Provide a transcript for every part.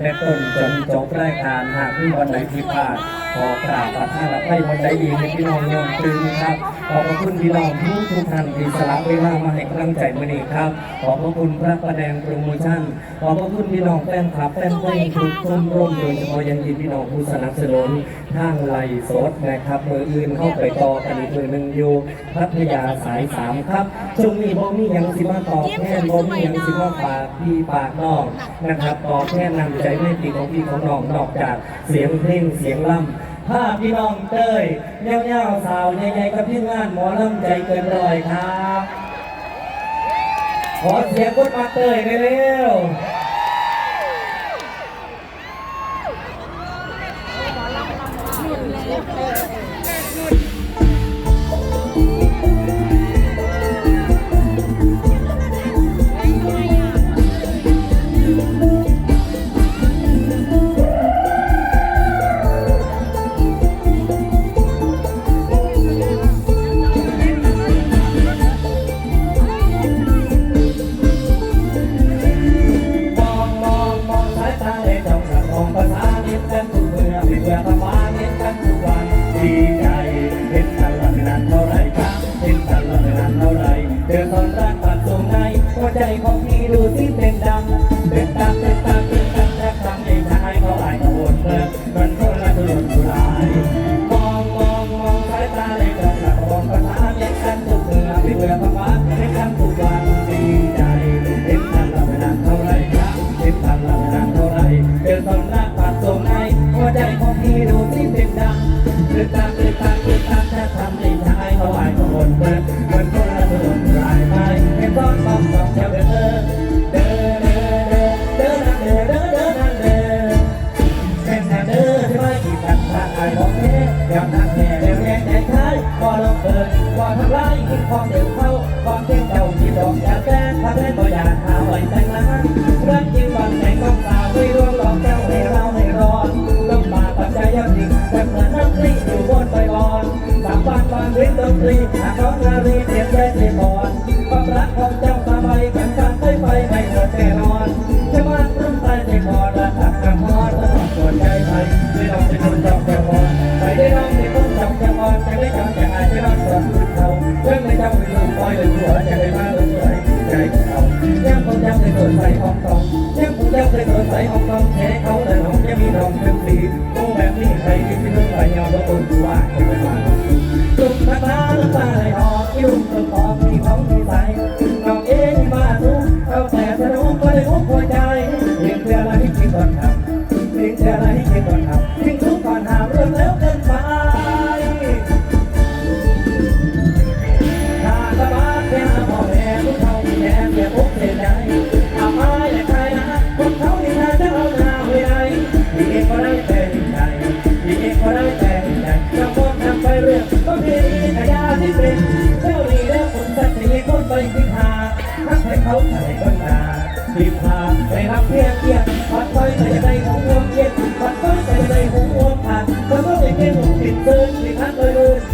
Amen. Amen. ในคลิปภาพขอกราบพระทานและให้มันใจดีในพี่น้องยอมตื่นครับ ขอบพระคุณพี่น้องทุกทุกท่านที่สละเวลามาให้กำลังใจมือนี้ครับ ขอบพระคุณพระประแดงโปรโมชั่น ขอบพระคุณพี่น้องแฟนคลับแฟนเพลงทุกชมร่วมโดยเฉพาะยังยินพี่น้องผู้สนับสนุนทางไลสดนะครับมืออื่นเข้าไปต่อกันอีกมือหนึ่งอยู่พัทยาสายสามครับจงมีบ่มียังสิมาตอบแทนบ่มียังสิมาปากพี่ปากน้องนะครับตอบแทนนำใจไม่ตีของพี่ของน้องนอกจากเสียงเพเพลงเสียงล่ำภาพพี่น้องเต้ยเงี้ยวสาวใหญ่ๆกับพี่งานหมอล่ำใจเกินร้อยครับ ขอเสียงกดมาเต้ยเร็ว เคยสนใจห้องตองยังยังเคยสนใจห้องตองแค่เขาแต่น้องยังมีน้องเป็นปี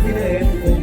quiero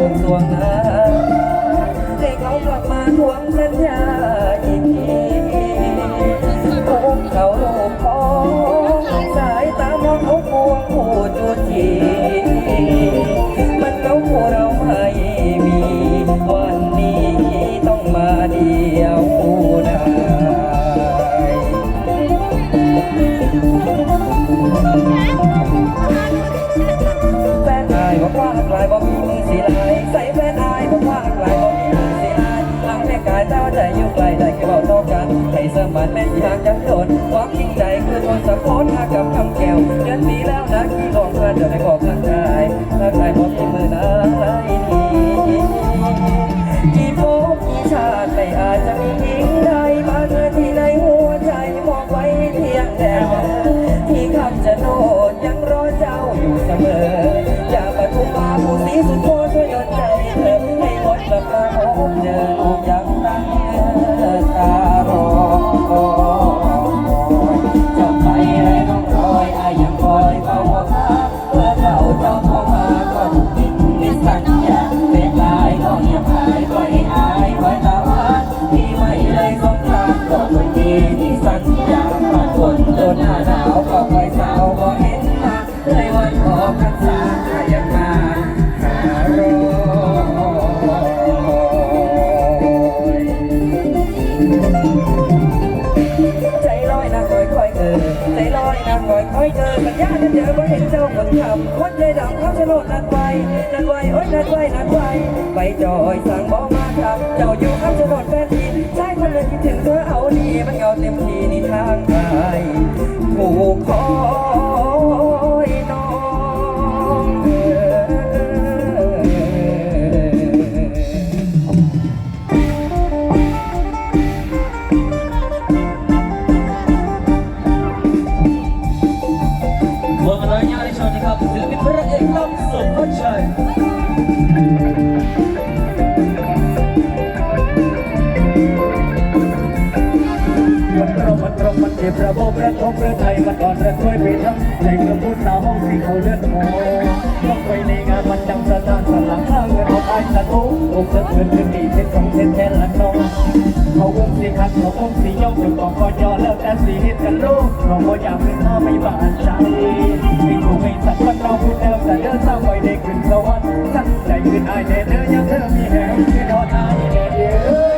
วอนบนสวงน้ำให้เขากลับมาทวงสัญญาอีกทีอุ้มเขาลูกของสายตามองเขาพวงพูดจูจีมันเขาคู่เราไม่มี วันนี้ต้องมาเดียวได้แฟนอายบอกว่าหลายบอกมีมือสีลา ใจคือคนสะโพนหากับคำแก้วเดือนปีแล้วนะที่ลองเพื่อนจะได้บอกทางกายถ้าใครบอกมีมือไหนนี้กี่ภพกี่ชาติไม่อาจจะมีหญิงใดมาเกิดที่ในหัวใจมองไว้เพียงแดวที่คำจะโนดยังรอเจ้าอยู่เสมอ อย่าปทุมมาผู้สีสุดโทษช่วยยดใจเธอให้หมดกลับมาพบเจอลูกยัง รบบประทบประไทยมันก่อนระช่วยไปทั้งใจเมืองพุทธนาห้องที่เขาเลือดหมอต้องไปในงานมันจำสถานสลังข้างเงินออกไอ้ตะโกอกสะเทือนขึ้นดีเท็จของเท็จแทนละนองเขาอุ้มสีขัดเขาอุ้มสีย่อมถึงบองกอย่อเล้วแต่สีเฮ็ดกันโลกเราก็อยากเป็นหน้าไม่บาดใจไม่ถูกไม่สัตว์มันเราพูดแล้วแต่เดินสร้ามไปได้ขึ้นสวรรค์ตั้งใจขึ้นไอ้เด้อยังเธอมีแหงขึ้นอดไอ้เด็อ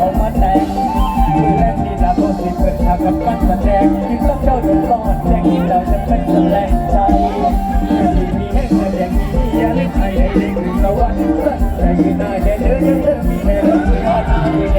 ออกมาแตกมือแรกที่ลาโบสิเปิดฉากกับปั้นมาแดงที่ต้องเจ้าดุก่อนแดงที่เราจะเป็นแสลงใจที่มีให้แสดงมีอย่าเล่นใครใดเด็กหรือสวรรค์แต่ที่ไายแดงเดินยังเดินมีแค่รักไม่รอด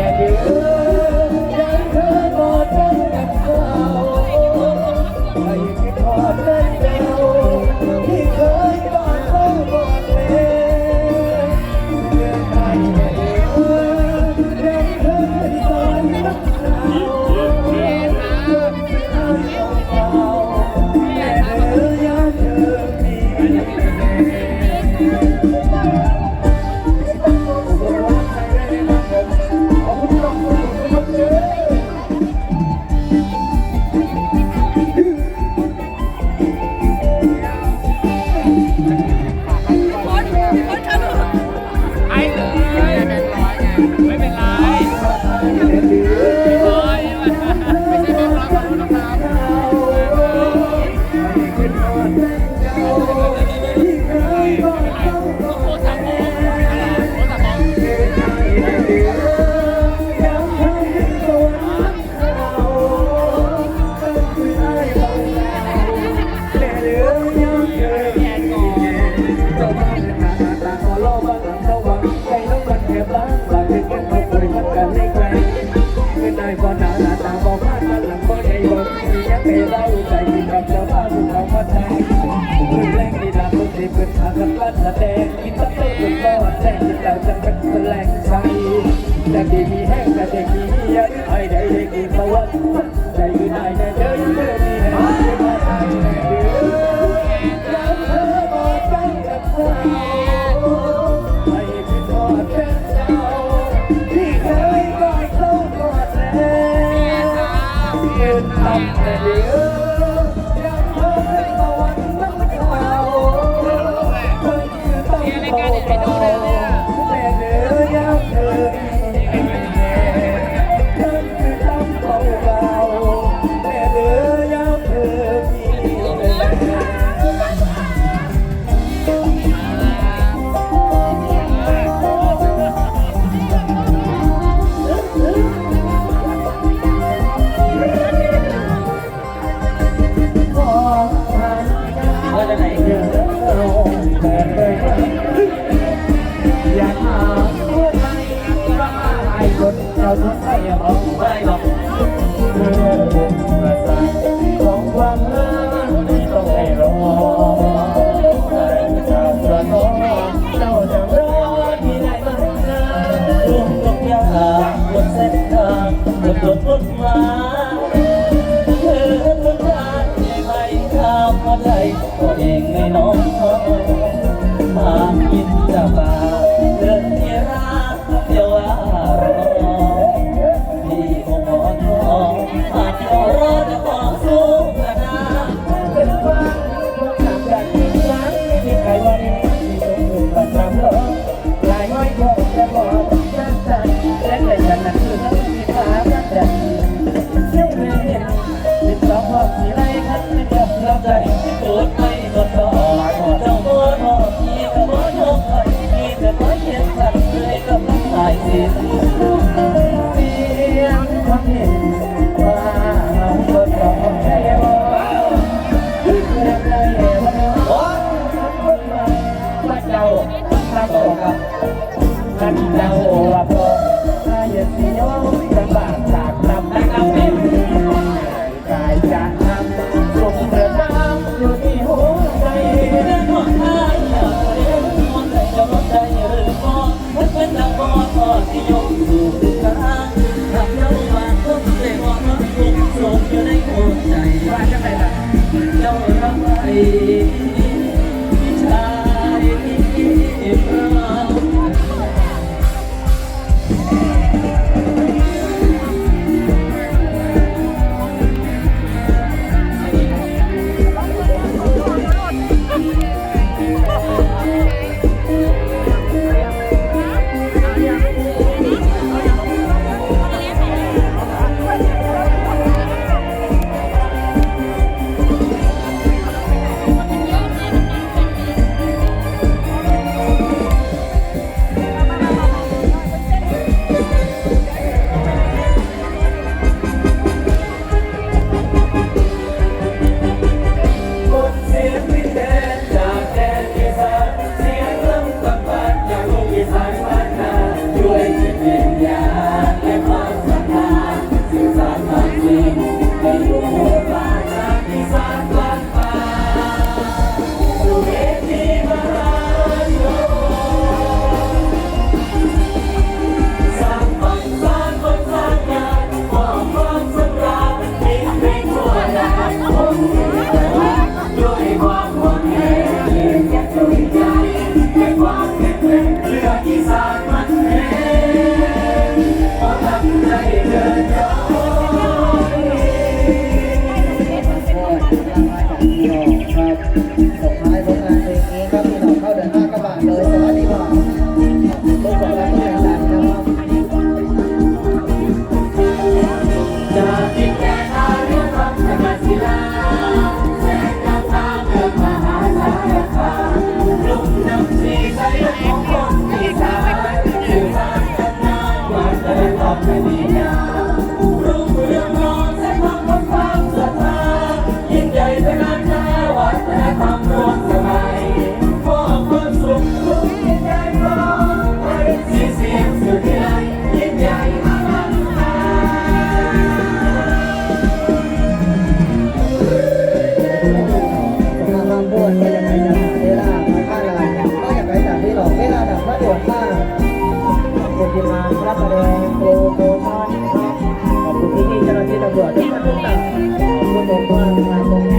Puan, aku.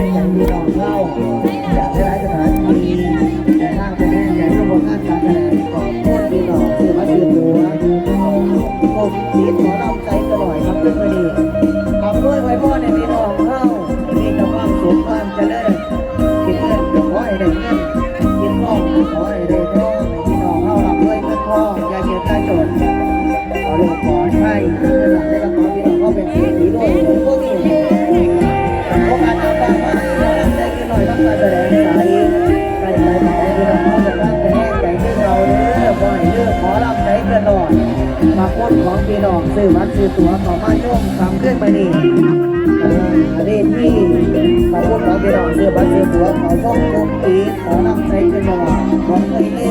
คนของพี่น้องซื้อมาซื้อตัวขอมาชมสามเครื่องไปนี่ประเด็นที่ขอคนของพี่น้องซื้อมาซื้อตัวขอชมทุกปีขอนำใจพี่น้องของเคยเล่